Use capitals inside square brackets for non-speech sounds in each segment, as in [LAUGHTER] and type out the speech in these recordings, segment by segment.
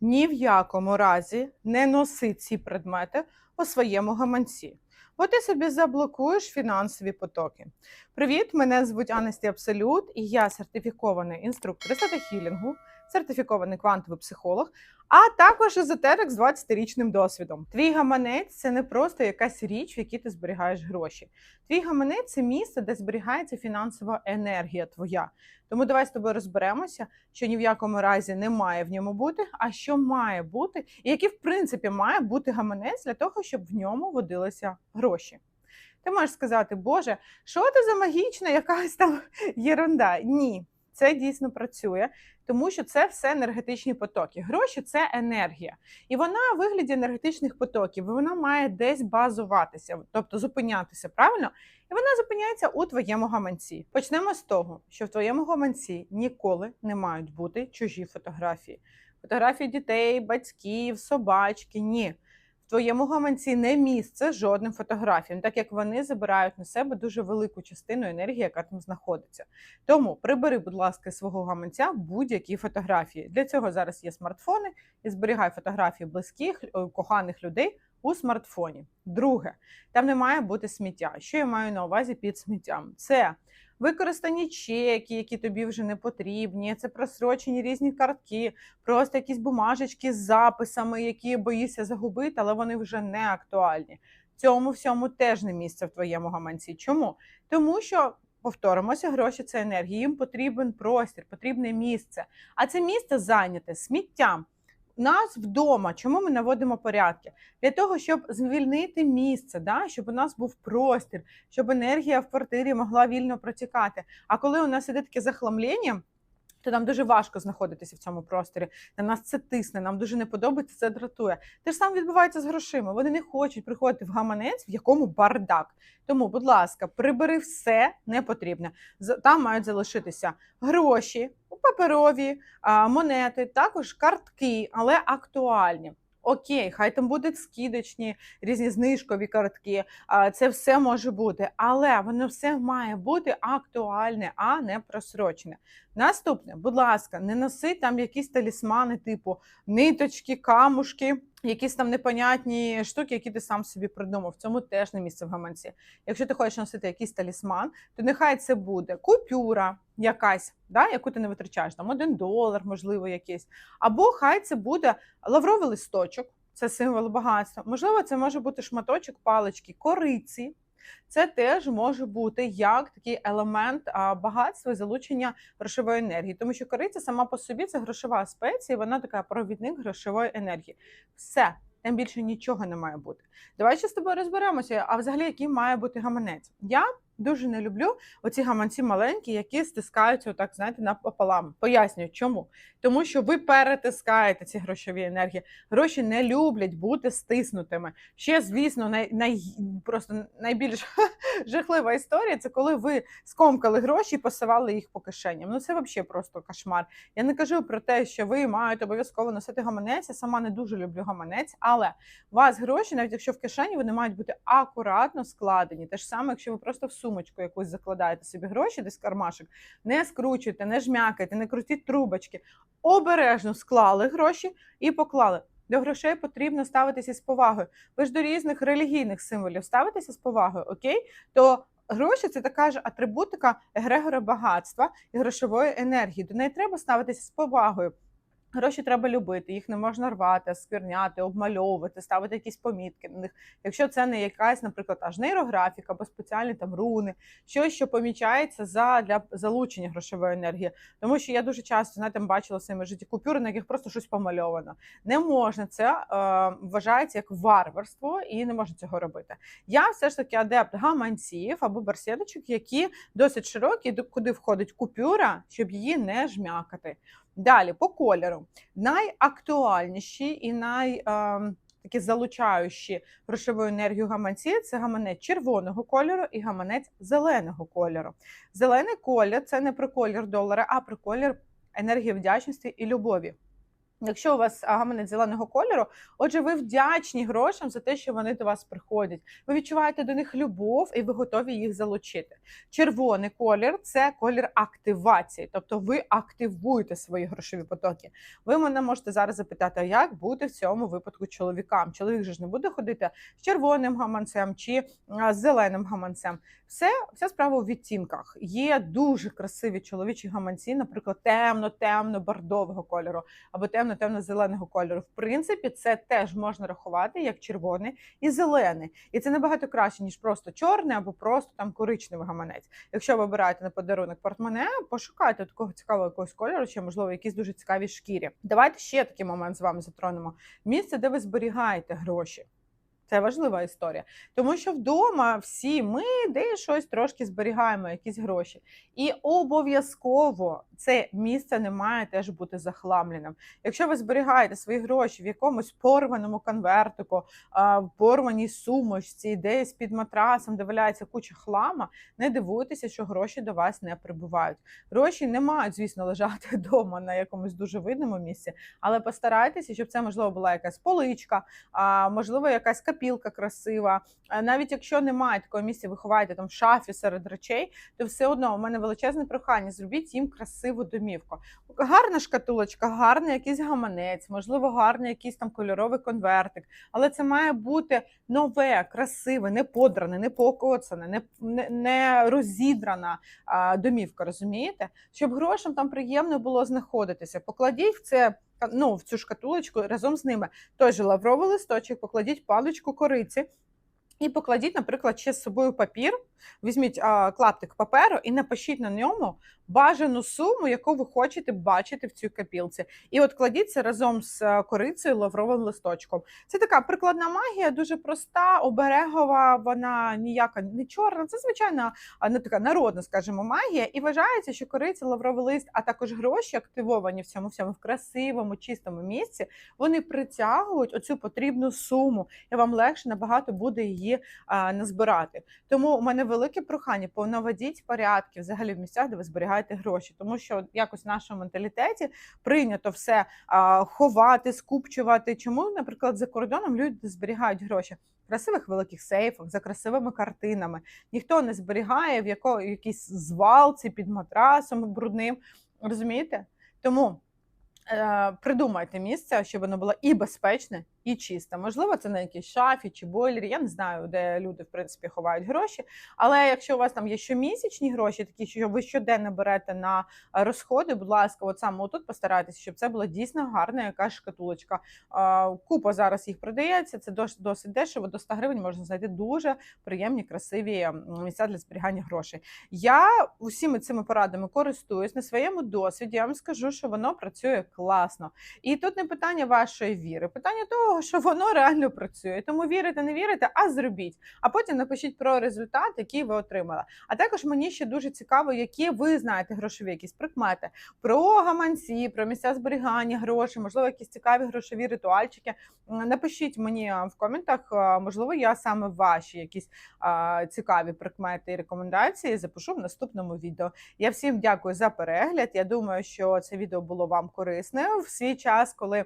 Ні в якому разі не носи ці предмети у своєму гаманці, бо ти собі заблокуєш фінансові потоки. Привіт! Мене звуть Анесті Абсолют, і я сертифікований інструктор хілінгу, сертифікований квантовий психолог, а також езотерик з 20-річним досвідом. Твій гаманець це не просто якась річ, в якій ти зберігаєш гроші. Твій гаманець це місце, де зберігається фінансова енергія твоя. Тому давай з тобою розберемося, що ні в якому разі не має в ньому бути, а що має бути, і який, в принципі, має бути гаманець для того, щоб в ньому водилися гроші. Ти можеш сказати, Боже, що це за магічна якась там [LAUGHS] єрунда? Ні, це дійсно працює, тому що це все енергетичні потоки. Гроші це енергія, і вона в вигляді енергетичних потоків. Вона має десь базуватися, тобто зупинятися правильно. І вона зупиняється у твоєму гаманці. Почнемо з того, що в твоєму гаманці ніколи не мають бути чужі фотографії. Фотографії дітей, батьків, собачки. Ні. Твоєму гаманці не місце жодним фотографіям, так як вони забирають на себе дуже велику частину енергії, яка там знаходиться. Тому прибери, будь ласка, свого гаманця будь-які фотографії. Для цього зараз є смартфони і зберігай фотографії близьких, е, коханих людей у смартфоні. Друге, там не має бути сміття. Що я маю на увазі під сміттям? Це використані чеки, які тобі вже не потрібні, це просрочені різні картки, просто якісь бумажечки з записами, які боїшся загубити, але вони вже не актуальні. Цьому всьому теж не місце в твоєму гаманці. Чому? Тому що. Повторимося, гроші це енергія. Їм потрібен простір, потрібне місце. А це місце зайняте сміттям нас вдома, чому ми наводимо порядки? Для того, щоб звільнити місце, да? щоб у нас був простір, щоб енергія в квартирі могла вільно протікати. А коли у нас іде таке захламлення, то нам дуже важко знаходитися в цьому просторі. На нас це тисне, нам дуже не подобається, це дратує. Те ж саме відбувається з грошима. Вони не хочуть приходити в гаманець, в якому бардак. Тому, будь ласка, прибери все непотрібне. Там мають залишитися гроші, паперові монети, також картки, але актуальні. Окей, хай там будуть скидочні, різні знижкові картки. Це все може бути, але воно все має бути актуальне, а не просрочене. Наступне, будь ласка, не носи там якісь талісмани, типу ниточки, камушки, якісь там непонятні штуки, які ти сам собі придумав. В цьому теж не місце в гаманці. Якщо ти хочеш носити якийсь талісман, то нехай це буде купюра якась, да, яку ти не витрачаєш, там один долар, можливо, якийсь. Або хай це буде лавровий листочок, це символ багатства. Можливо, це може бути шматочок палички, кориці. Це теж може бути як такий елемент багатства залучення грошової енергії, тому що кориця сама по собі це грошова спеція, вона така провідник грошової енергії. Все, там більше нічого не має бути. Давай ще з тобою розберемося. А взагалі, який має бути гаманець? Я дуже не люблю оці гаманці маленькі, які стискаються, отак, знаєте, напополам. Пояснюю, чому. Тому що ви перетискаєте ці грошові енергії. Гроші не люблять бути стиснутими. Ще, звісно, най, най, просто найбільш [LAUGHS] жахлива історія це коли ви скомкали гроші і посивали їх по кишеням. Ну це взагалі просто кошмар. Я не кажу про те, що ви маєте обов'язково носити гаманець. Я сама не дуже люблю гаманець, але у вас гроші, навіть якщо в кишені, вони мають бути акуратно складені. Те ж саме, якщо ви просто в сумочку якусь закладаєте собі гроші, десь кармашик, не скручуйте, не жмякайте, не крутіть трубочки. Обережно склали гроші і поклали. До грошей потрібно ставитися з повагою. Ви ж до різних релігійних символів ставитеся з повагою, окей? То гроші це така ж атрибутика егрегора багатства і грошової енергії. До неї треба ставитися з повагою. Гроші треба любити, їх не можна рвати, скверняти, обмальовувати, ставити якісь помітки на них. Якщо це не якась, наприклад, аж нейрографіка або спеціальні там руни, щось, що помічається за для залучення грошової енергії. Тому що я дуже часто знаєте, бачила в своєму житті купюри, на яких просто щось помальовано. Не можна це е, вважається як варварство, і не можна цього робити. Я все ж таки адепт гаманців або барсеточок, які досить широкі, куди входить купюра, щоб її не жмякати. Далі по кольору. Найактуальніші і най е, такі залучаючі грошову енергію гаманці це гаманець червоного кольору і гаманець зеленого кольору. Зелений колір це не про колір долара, а про колір енергії вдячності і любові. Якщо у вас гаманець зеленого кольору, отже, ви вдячні грошам за те, що вони до вас приходять. Ви відчуваєте до них любов і ви готові їх залучити. Червоний колір це колір активації, тобто ви активуєте свої грошові потоки. Ви мене можете зараз запитати, а як бути в цьому випадку чоловікам? Чоловік же ж не буде ходити з червоним гаманцем чи з зеленим гаманцем. Все, вся справа у відтінках. Є дуже красиві чоловічі гаманці, наприклад, темно-темно бордового кольору або темно-темно-зеленого кольору. В принципі, це теж можна рахувати як червоний і зелений. І це набагато краще, ніж просто чорний або просто там коричневий гаманець. Якщо ви обираєте на подарунок портмоне, пошукайте такого цікавого якогось кольору, чи можливо якісь дуже цікаві шкірі. Давайте ще такий момент з вами затронемо. Місце, де ви зберігаєте гроші. Це важлива історія, тому що вдома всі ми десь щось трошки зберігаємо, якісь гроші. І обов'язково це місце не має теж бути захламленим. Якщо ви зберігаєте свої гроші в якомусь порваному конвертику, в порваній сумочці, десь під матрасом, де валяється куча хлама, не дивуйтеся, що гроші до вас не прибувають. Гроші не мають, звісно, лежати [LAUGHS] вдома на якомусь дуже видному місці, але постарайтеся, щоб це можливо була якась поличка, можливо, якась копілка красива. А Навіть якщо немає такого місця, ви ховаєте там в шафі серед речей, то все одно у мене величезне прохання. Зробіть їм красиву домівку. Гарна шкатулочка, гарний якийсь гаманець, можливо, гарний якийсь там кольоровий конвертик. Але це має бути нове, красиве, не подране, не покоцане, не, не, не розідрана домівка. Розумієте? Щоб грошам там приємно було знаходитися. Покладіть це. Ну, в цю шкатулочку разом з ними той же лавровий листочок, покладіть паличку кориці і покладіть, наприклад, ще з собою папір. Візьміть а, клаптик паперу і напишіть на ньому бажану суму, яку ви хочете бачити в цій копілці. І от кладіть це разом з корицею, лавровим листочком. Це така прикладна магія, дуже проста, оберегова. Вона ніяка не чорна. Це звичайна не така народна, скажімо, магія. І вважається, що кориця, лавровий лист, а також гроші активовані в цьому всьому в красивому, чистому місці. Вони притягують оцю потрібну суму, і вам легше набагато буде її а, назбирати. Тому у мене велике прохання понаведіть порядки взагалі в місцях, де ви зберігаєте гроші, тому що якось в нашому менталітеті прийнято все а, ховати, скупчувати. Чому, наприклад, за кордоном люди зберігають гроші? Красивих великих сейфах, за красивими картинами. Ніхто не зберігає в яко, якійсь звалці під матрасом брудним. Розумієте? Тому е, придумайте місце, щоб воно було і безпечне, і чисте. Можливо, це на якійсь шафі чи бойлері. Я не знаю, де люди в принципі ховають гроші. Але якщо у вас там є щомісячні гроші, такі що ви щоденно берете на розходи, будь ласка, от саме отут постарайтеся, щоб це була дійсно гарна якась шкатулочка. Купа зараз їх продається. Це досить дешево. До 100 гривень можна знайти дуже приємні, красиві місця для зберігання грошей. Я усіми цими порадами користуюсь на своєму досвіді. Я вам скажу, що воно працює класно. І тут не питання вашої віри, питання того, що воно реально працює. Тому вірите, не вірите, а зробіть. А потім напишіть про результат, який ви отримали. А також мені ще дуже цікаво, які ви знаєте грошові якісь прикмети про гаманці, про місця зберігання грошей, можливо, якісь цікаві грошові ритуальчики. Напишіть мені в коментах, можливо, я саме ваші якісь цікаві прикмети і рекомендації запишу в наступному відео. Я всім дякую за перегляд. Я думаю, що це відео було вам корисне в свій час, коли.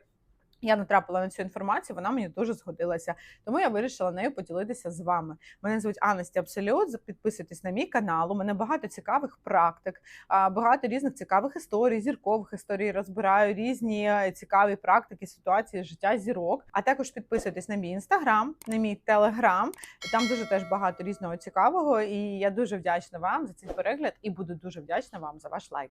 Я натрапила на цю інформацію, вона мені дуже згодилася. Тому я вирішила нею поділитися з вами. Мене звуть Анесті Абсолют. Підписуйтесь на мій канал. У мене багато цікавих практик, багато різних цікавих історій, зіркових історій. Розбираю різні е, цікаві практики, ситуації життя зірок. А також підписуйтесь на мій інстаграм, на мій телеграм. Там дуже теж багато різного цікавого. І я дуже вдячна вам за цей перегляд і буду дуже вдячна вам за ваш лайк.